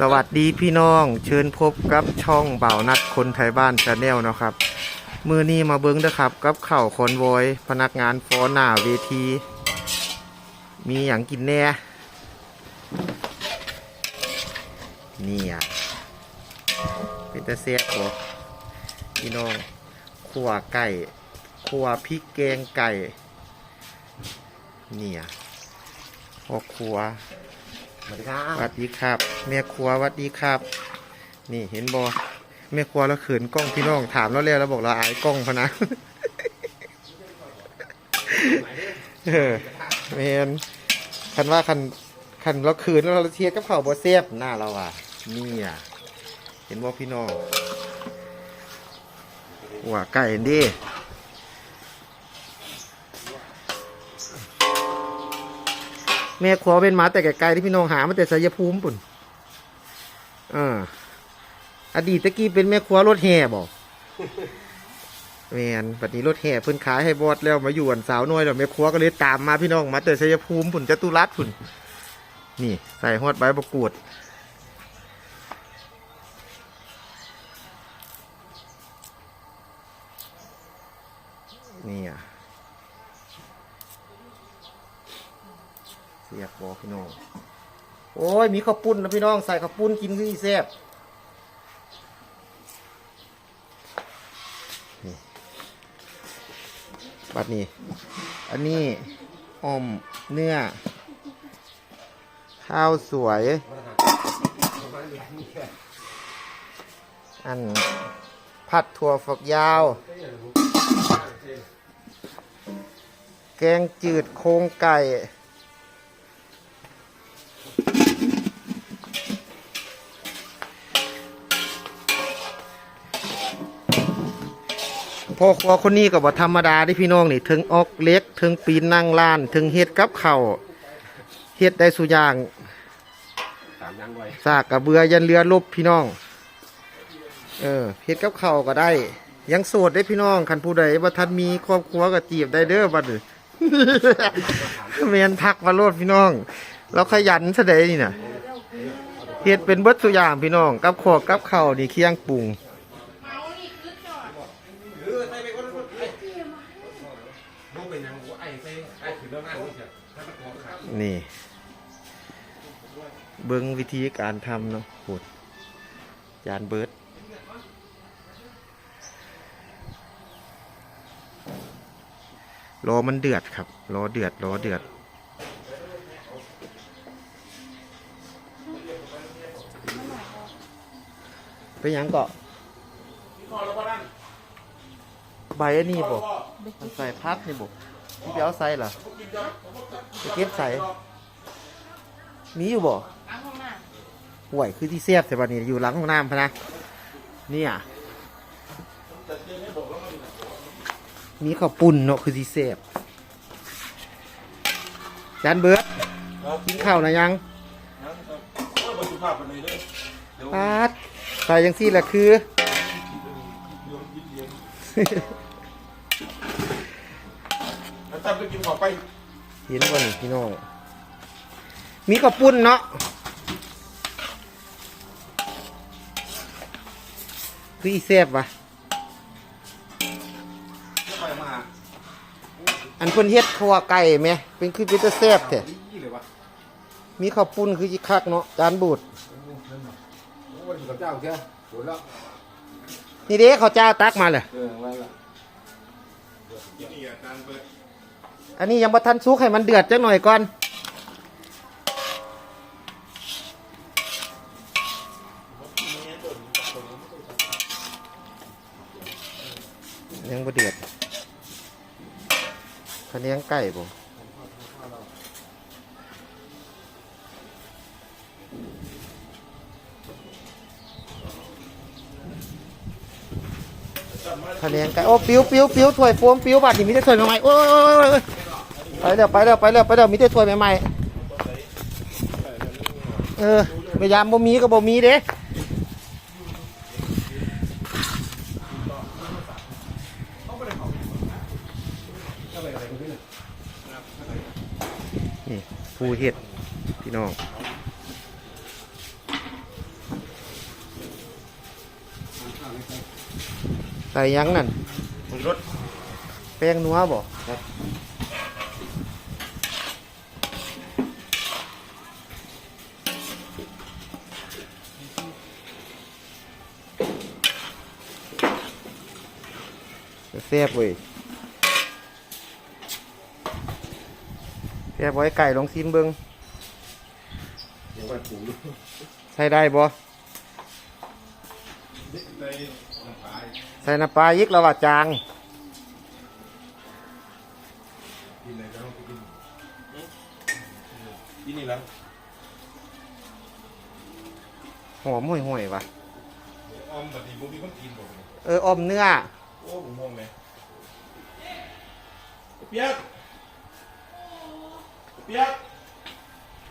สวัสดีพี่น้องเชิญพบกับช่องเบ่านัดคนไทยบ้านชาแนลนะครับ มือนี้มาเบิ้งเด้อครับ กับเข่าคอนโวยพนักงานฟอหน้าเวที มีอย่างกินแน่นี่อะเป็นตะเสียบพี่น้องขัวไก่ขัวพริกแกงไก่นี่อะพ่อครัว สวัสดีครับสวัสดีครับ แม่ครัวสวัสดีครับ นี่เห็นบอแม่ครัวแล้วเขินกล้องพี่น้องถามแล้วเรียแล้วบอกเราอายกล้องพะนะเออแมนคันว่าคันคันเราเขินแล้วเราเทียกับเผาวบเซฟหน้าเราอะ นี่อะ เห็นบ่พี่น้องหัวไก่ดิ แม่ขัวเป็นหมาแต่ไกลๆที่พี่น้องหามาแต่สายภูมิปุ่นอ่าอดีตตะกี้เป็นแม่ครัวรถแห่บอกแมนปัจนี้รถแห่เพิ่นขายให้บอดแล้วมาอยู่อันสาวน้อยแล้วแม่ครัวก็เลยตามมาพี่น้องมาแต่สายภูมิปุ่นจตุรัสปุ่นนี่ใส่ฮอดใบประกวด นี่อะ เสียบบอพี่น้อง โอ้ย มีข้าวปุ้นนะพี่น้อง ใส่ข้าวปุ้นกินคืออีแซ่บนี่บัดนี้ อันนี้อ้อมเนื้อ ข้าวสวย อัน ผัดถั่วฝักยาว แกงจืดโครงไก่ พ่อครัวคนนี้ก็บ่ธรรมดาที่พี่น้องนี่ถึงออกเล็กถึงปีนนั่งล้านถึงเฮ็ดกับข้าวเฮ็ดได้สุอย่างสามยังไว้สากกระเบือยันเรือลบพี่น้อง เออเฮ็ดกับข้าวก็ได้ ยังโสดได้พี่น้องคันผู้ใดบ่ทันมีครอบครัวก็จีบได้เด้อบัดนี้ แม่นทักมาโลดพี่น้อง เราขยันซะได้นี่น่ะเฮ็ดเป็นเบิดสุอย่างพี่น้อง กับขอกกับข้าวนี่เคียงปรุง ลูก เป็นยังกูไอ้ใส่ไอ้ถือเรื่องงานนี่เถอะถ้าตะโกนขาดนี่ เบิ้งวิธีการทำเนาะโหดจานเบิร์ดรอมันเดือดครับรอเดือดรอเดือดเป็นหยังเกาะใบอันนี้บอก มันใส่พัดนี่บอกที่ไปเอาใส่เหรอไปเก็บใส่มีอยู่บ่ล้างห้องน้ห่วยคือที่เสียบแต่บัดนี้อยู่หลังห้องน้ำพะนะเนี่ยมีข้าวปุ่นเนาะคือที่เสียบจานเบิร์ดกินข้าวนะยังโอ้ยบรรจุภาพมันเลยเด้อเดี๋ยวปาดใส่ยังซี่แหละคือ ตั้มไปกินขอไปเห็นบ่นี่พี่น้อง มีข้าวปุ้นเนาะคืออีแซบวะไปมาอันเพิ่นเฮ็ดขัวไก่ไหมเป็นคือเป็นตะแซบแท้นี่เลยวะมีข้าวปุ้นคือจิคักเนาะจานบูด โอ้ยอยู่กับเจ้าเชียวโหดแล้วนี่เด้ข้าวเจ้าตักมาเลยเออไว้ละนี่อาจารย์เปิด อันนี้ยังบ่ทันสุกให้มันเดือดจักหน่อยก่อน ยังบ่เดือดคะแนนไก่บ่คะแนนไก่โอ้ปิ้วปิ้วปิ้วถ้วยโฟมปิ้วบัดนี่มีแต่ถ้วยใหม่ๆโอ้ย ไปแล้วไปแล้วไปแล้วไปแล้วมีแต่ถ้วยใหม่ๆเออพยายามบ่มีก็บ่มีเด้นี่ผู้เฮ็ดพี่น้องใส่หยังนั่นผมรถแป้งนัวบ่ครับ แซ่บเว้ยแซ่บไว้ไก่ลองซิมเบิงเดี๋ยวไปปรุงดูใช้ได้บ่ในน้ำปลาใส่น้ำปลายิกแล้วว่าจางกินอะไรก็ต้องไปกินกินนี่แล้วหอมห่วยๆว่ะออมแบบนี้ผมมีคนกินบอกเลยเออออมเนื้อโอ้ผมงงเลยเปียกเปียก